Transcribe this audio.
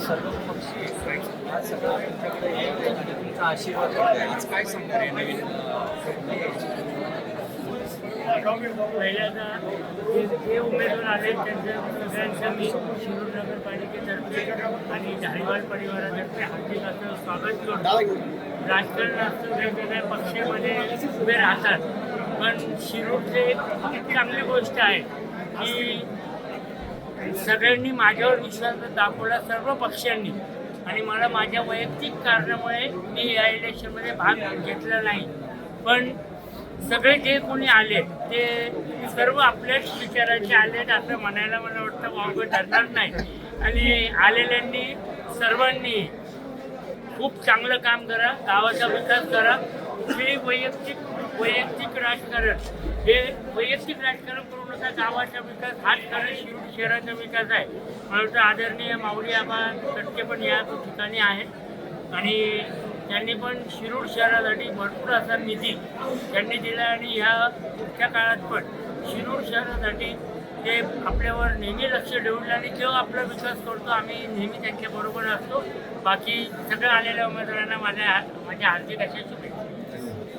सर्व पक्षी सगळं तुमच्याकडे आणि तुमचा आशीर्वाद आज काय सांगणार आहे नवीन पहिल्यांदा जे उमेदवार आले त्यांच्या सगळ्यांचं मी शिरूर नगरपालिकेतर्फे आणि धारीवाल परिवारातर्फे हार्दिक असं स्वागत करतो राजकारण असतं वेगवेगळ्या पक्षामध्ये उभे राहतात पण शिरूरचे एक चांगली गोष्ट आहे की सगळ्यांनी माझ्यावर विश्वास दाखवला सर्व पक्षांनी. आणि मला माझ्या वैयक्तिक कारणामुळे मी या इलेक्शनमध्ये भाग घेतला नाही. पण सगळे जे कोणी आले ते सर्व आपल्याच विचाराचे आले असं म्हणायला मला वाटतं वावगं ठरणार नाही. आणि आलेल्यांनी सर्वांनी खूप चांगलं काम करा गावाचा विकास करा. हे वैयक्तिक वैयक्तिक राजकारण. हे वैयक्तिक राजकारण करू नका गावाचा विकास हाच कारण शिरूर शहराचा विकास आहे. म्हणून आदरणीय माऊली आबा तटके पण या ठिकाणी आहेत. आणि त्यांनी पण शिरूर शहरासाठी भरपूर असा निधी त्यांनी दिला आणि ह्या पुढच्या काळात पण शिरूर शहरासाठी ते आपल्यावर नेहमी लक्ष ठेवलं आणि जो आपला विकास करतो आम्ही नेहमी त्यांच्याबरोबर असतो. बाकी सगळ्या आलेल्या उमेदवारांना माझ्या माझ्या हार्दिक अशा शुभेच्छा.